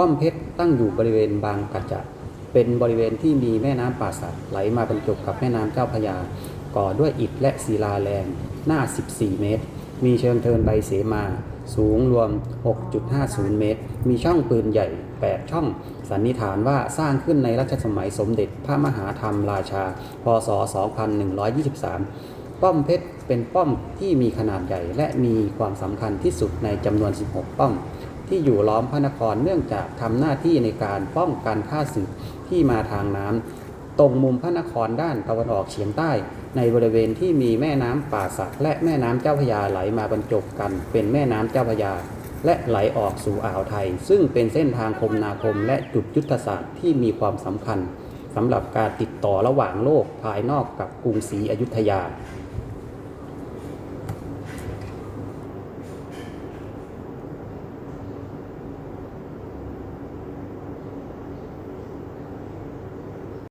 ป้อมเพชรตั้งอยู่บริเวณบางกัจจะเป็นบริเวณที่มีแม่น้ำป่าสักไหลมาบรรจบกับแม่น้ำเจ้าพยา ก่อด้วยอิฐและศิลาแรงหน้า 14 เมตร มีเชิงเทินใบเสมา สูงรวม 6.50 เมตร มีช่องปืนใหญ่ 8 ช่อง สันนิษฐานว่าสร้างขึ้นในรัชสมัยสมเด็จพระมหาธรรมราชา พศ 2123 ป้อมเพชรเป็นป้อมที่มีขนาดใหญ่และมีความสำคัญที่สุดในจำนวน 16 ป้อม ที่อยู่ล้อมพระนครเนื่องจากทำหน้าที่ในการป้องกันข้าศึกที่มาทางน้ำตรงมุมพระนครด้านตะวันออกเฉียงใต้ ในบริเวณที่มีแม่น้ำป่าสักและแม่น้ำเจ้าพยาไหลมาบรรจบกันเป็นแม่น้ำเจ้าพยา และไหลออกสู่อ่าวไทย ซึ่งเป็นเส้นทางคมนาคมและจุดยุทธศาสตร์ที่มีความสำคัญสำหรับการติดต่อระหว่างโลกภายนอกกับกรุงศรีอยุธยา